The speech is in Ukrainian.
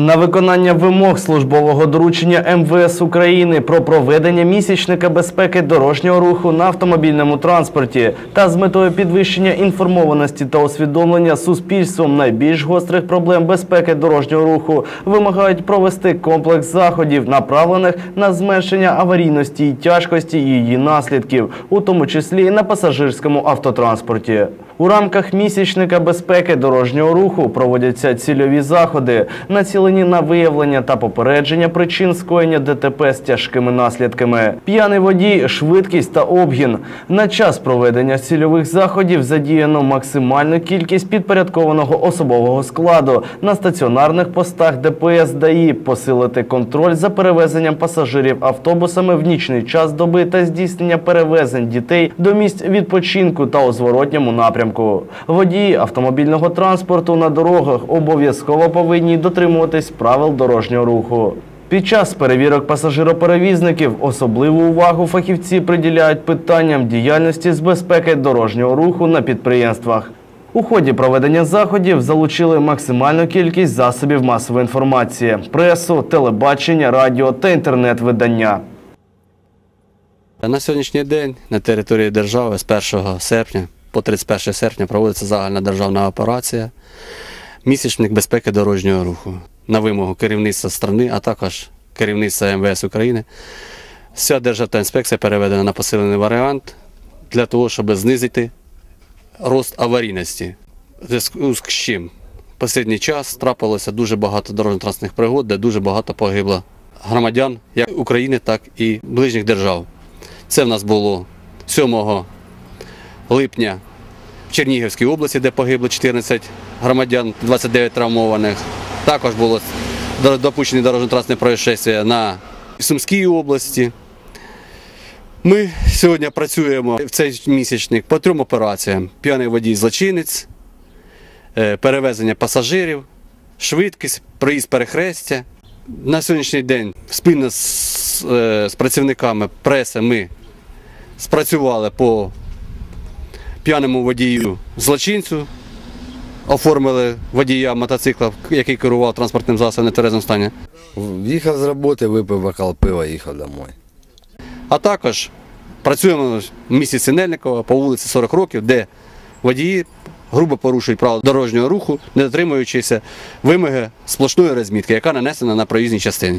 На виконання вимог службового доручення МВС України про проведення місячника безпеки дорожнього руху на автомобільному транспорті та з метою підвищення інформованості та усвідомлення суспільством найбільш гострих проблем безпеки дорожнього руху вимагають провести комплекс заходів, направлених на зменшення аварійності і тяжкості її наслідків, у тому числі на пасажирському автотранспорті. У рамках місячника безпеки дорожнього руху проводяться цільові заходи, націлені на виявлення та попередження причин скоєння ДТП з тяжкими наслідками. П'яний водій, швидкість та обгін. На час проведення цільових заходів задіяно максимальну кількість підпорядкованого особового складу на стаціонарних постах ДПС ДАІ, посилити контроль за перевезенням пасажирів автобусами в нічний час доби та здійснення перевезень дітей до місць відпочинку та у зворотньому напрямку. Водії автомобільного транспорту на дорогах обов'язково повинні дотримуватись правил дорожнього руху. Під час перевірок пасажироперевізників особливу увагу фахівці приділяють питанням діяльності з безпеки дорожнього руху на підприємствах. У ході проведення заходів залучили максимальну кількість засобів масової інформації – пресу, телебачення, радіо та інтернет-видання. На сьогоднішній день на території держави з 1 серпня по 31 серпня проводиться загальна державна операція Місячник безпеки дорожнього руху на вимогу керівництва страни, а також керівництва МВС України. Вся Державтоінспекція переведена на посилений варіант для того, щоб знизити рост аварійності. Зв'язку з чим в останній час трапилося дуже багато дорожньо-транспортних пригод, де дуже багато погибло громадян як України, так і ближніх держав. Це в нас було 7 липня в Чернігівській області, де погибло 14 громадян, 29 травмованих. Також було допущені дорожньо-транспортне происшествие на Сумській області. Ми сьогодні працюємо в цей місячник по трьом операціям: п'яний водій злочинець, е, перевезення пасажирів, швидкість, проїзд перехрестя. На сьогоднішній день спільно з, е, з працівниками преси ми спрацювали по п'яному водію злочинцю, оформили водія мотоцикла, який керував транспортним засобом в нетверезому стані. Їхав з роботи, випив бокал пива, їхав домой. А також працюємо в місті Синельникова по вулиці 40 років, де водії грубо порушують правила дорожнього руху, не дотримуючися вимоги сплошної розмітки, яка нанесена на проїзній частині.